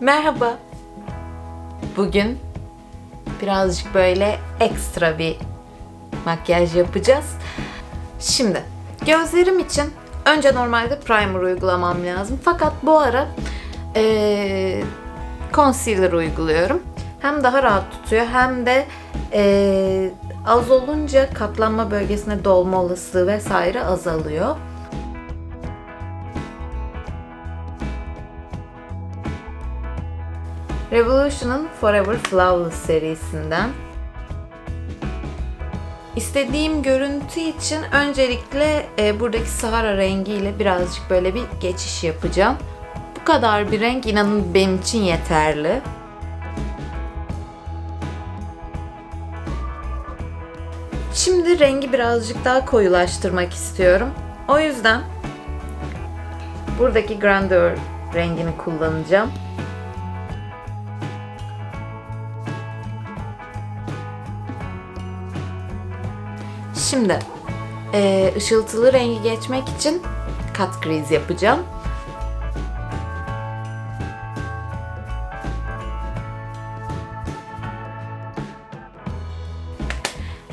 Merhaba. Bugün birazcık böyle ekstra bir makyaj yapacağız. Şimdi gözlerim için önce normalde primer uygulamam lazım. Fakat bu ara eee concealer uyguluyorum. Hem daha rahat tutuyor hem de eee, az olunca katlanma bölgesine dolma olasılığı vesaire azalıyor. Revolution'ın Forever Flawless serisinden. İstediğim görüntü için öncelikle e, buradaki Sahara rengiyle birazcık böyle bir geçiş yapacağım. Bu kadar bir renk inanın benim için yeterli. Şimdi rengi birazcık daha koyulaştırmak istiyorum. O yüzden buradaki Grandeur rengini kullanacağım. Şimdi e, ışıltılı rengi geçmek için kat crease yapacağım.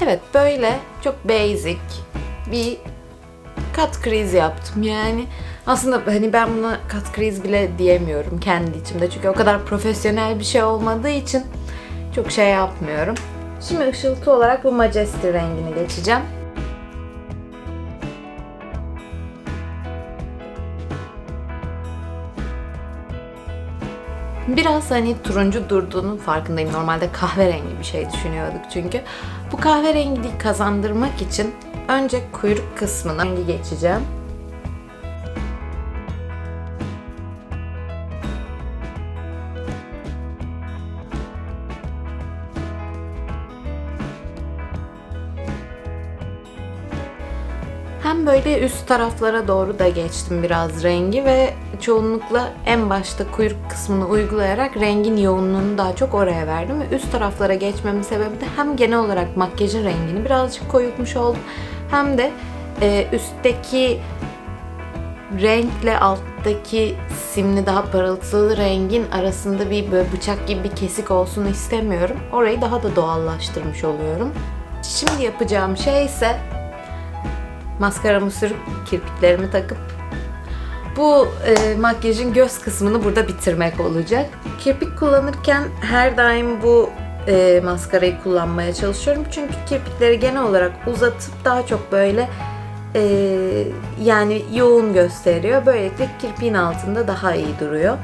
Evet böyle çok basic bir kat crease yaptım yani. Aslında hani ben buna kat crease bile diyemiyorum kendi içimde. Çünkü o kadar profesyonel bir şey olmadığı için çok şey yapmıyorum. Şimdi ışıltı olarak bu Majesty rengini geçeceğim. Biraz hani turuncu durduğunun farkındayım. Normalde kahverengi bir şey düşünüyorduk çünkü. Bu kahverengiliği kazandırmak için önce kuyruk kısmına rengi geçeceğim. Hem böyle üst taraflara doğru da geçtim biraz rengi ve çoğunlukla en başta kuyruk kısmını uygulayarak rengin yoğunluğunu daha çok oraya verdim ve üst taraflara geçmemin sebebi de hem genel olarak makyajın rengini birazcık koyutmuş oldum hem de e, üstteki renkle alttaki simli daha parıltılı rengin arasında bir böyle bıçak gibi bir kesik olsun istemiyorum. Orayı daha da doğallaştırmış oluyorum. Şimdi yapacağım şey ise maskaramı sürüp kirpiklerimi takıp bu e, makyajın göz kısmını burada bitirmek olacak. Kirpik kullanırken her daim bu e, maskarayı kullanmaya çalışıyorum. Çünkü kirpikleri genel olarak uzatıp daha çok böyle e, yani yoğun gösteriyor. Böylelikle kirpiğin altında daha iyi duruyor.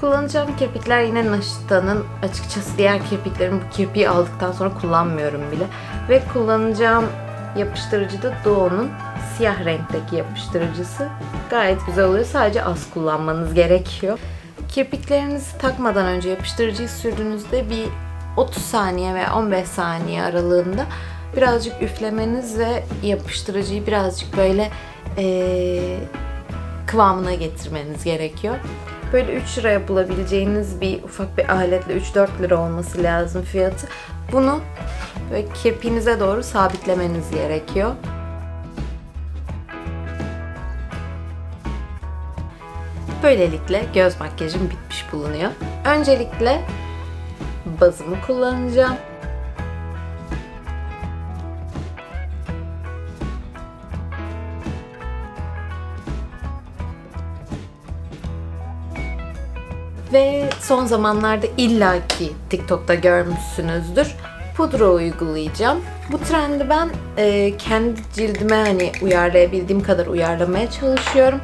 Kullanacağım kirpikler yine Naşita'nın açıkçası diğer kirpiklerimi bu kirpiği aldıktan sonra kullanmıyorum bile. Ve kullanacağım yapıştırıcı da Doğu'nun siyah renkteki yapıştırıcısı. Gayet güzel oluyor. Sadece az kullanmanız gerekiyor. Kirpiklerinizi takmadan önce yapıştırıcıyı sürdüğünüzde bir 30 saniye ve 15 saniye aralığında birazcık üflemeniz ve yapıştırıcıyı birazcık böyle ee, kıvamına getirmeniz gerekiyor. Böyle 3 liraya bulabileceğiniz bir ufak bir aletle 3-4 lira olması lazım fiyatı. Bunu böyle kirpiğinize doğru sabitlemeniz gerekiyor. Böylelikle göz makyajım bitmiş bulunuyor. Öncelikle bazımı kullanacağım. Ve son zamanlarda illaki TikTok'ta görmüşsünüzdür. Pudra uygulayacağım. Bu trendi ben e, kendi cildime hani uyarlayabildiğim kadar uyarlamaya çalışıyorum.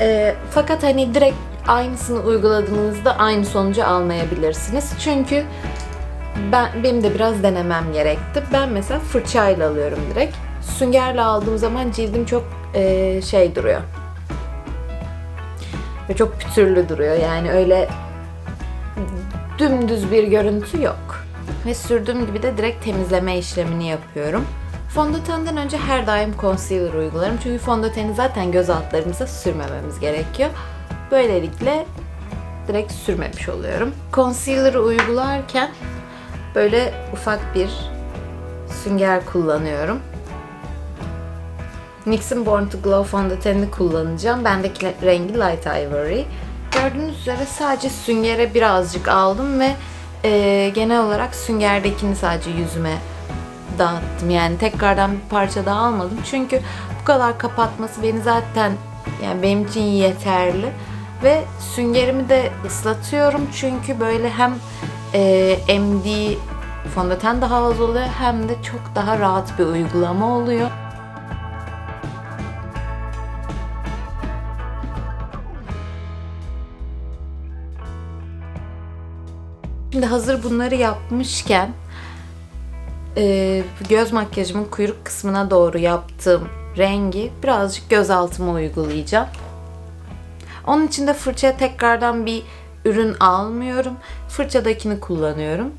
E, fakat hani direkt aynısını uyguladığınızda aynı sonucu almayabilirsiniz. Çünkü ben benim de biraz denemem gerekti. Ben mesela fırçayla alıyorum direkt. Süngerle aldığım zaman cildim çok e, şey duruyor. Ve çok pütürlü duruyor. Yani öyle dümdüz bir görüntü yok. Ve sürdüğüm gibi de direkt temizleme işlemini yapıyorum. Fondötenden önce her daim concealer uygularım. Çünkü fondöteni zaten göz altlarımıza sürmememiz gerekiyor. Böylelikle direkt sürmemiş oluyorum. Concealer'ı uygularken böyle ufak bir sünger kullanıyorum. NYX'in Born to Glow fondötenini kullanacağım. Bendeki rengi Light Ivory. Gördüğünüz üzere sadece süngere birazcık aldım ve e, genel olarak süngerdekini sadece yüzüme dağıttım. Yani tekrardan bir parça daha almadım. Çünkü bu kadar kapatması beni zaten yani benim için yeterli. Ve süngerimi de ıslatıyorum çünkü böyle hem e, emdiği fondöten daha az oluyor hem de çok daha rahat bir uygulama oluyor. Şimdi hazır bunları yapmışken e, göz makyajımın kuyruk kısmına doğru yaptığım rengi birazcık göz altıma uygulayacağım. Onun için de fırçaya tekrardan bir ürün almıyorum. Fırçadakini kullanıyorum.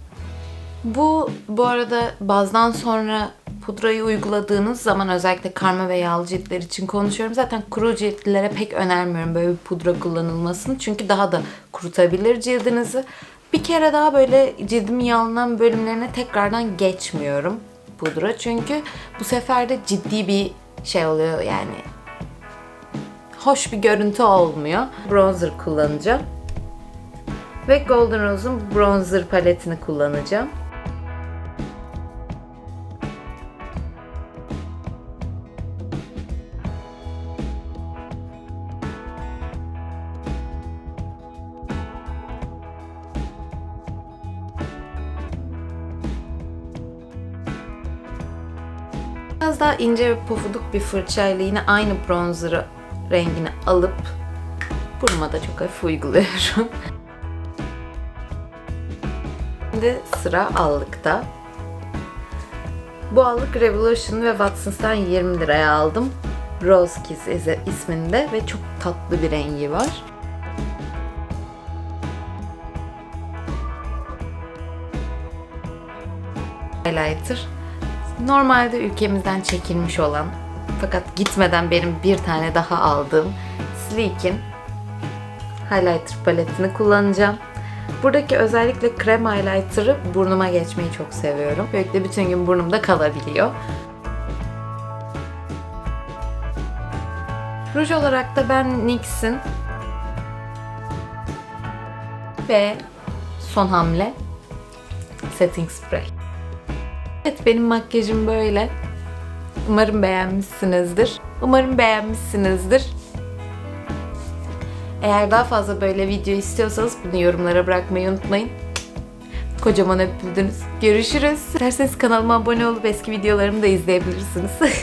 Bu bu arada bazdan sonra pudrayı uyguladığınız zaman özellikle karma ve yağlı ciltler için konuşuyorum. Zaten kuru ciltlilere pek önermiyorum böyle bir pudra kullanılmasını. Çünkü daha da kurutabilir cildinizi. Bir kere daha böyle cildimin yağlanan bölümlerine tekrardan geçmiyorum pudra. Çünkü bu sefer de ciddi bir şey oluyor yani. Hoş bir görüntü olmuyor. Bronzer kullanacağım. Ve Golden Rose'un bronzer paletini kullanacağım. Biraz daha ince ve pofuduk bir fırçayla yine aynı bronzer rengini alıp burnuma da çok hafif uyguluyorum. Şimdi sıra allıkta. Bu allık Revolution ve Watsons'tan 20 liraya aldım. Rose Kiss is- isminde ve çok tatlı bir rengi var. Highlighter. Normalde ülkemizden çekilmiş olan fakat gitmeden benim bir tane daha aldığım Sleek'in highlighter paletini kullanacağım. Buradaki özellikle krem highlighter'ı burnuma geçmeyi çok seviyorum. Böylelikle bütün gün burnumda kalabiliyor. Ruj olarak da ben NYX'in ve son hamle setting spray. Evet benim makyajım böyle. Umarım beğenmişsinizdir. Umarım beğenmişsinizdir. Eğer daha fazla böyle video istiyorsanız bunu yorumlara bırakmayı unutmayın. Kocaman öpüldünüz. Görüşürüz. İsterseniz kanalıma abone olup eski videolarımı da izleyebilirsiniz.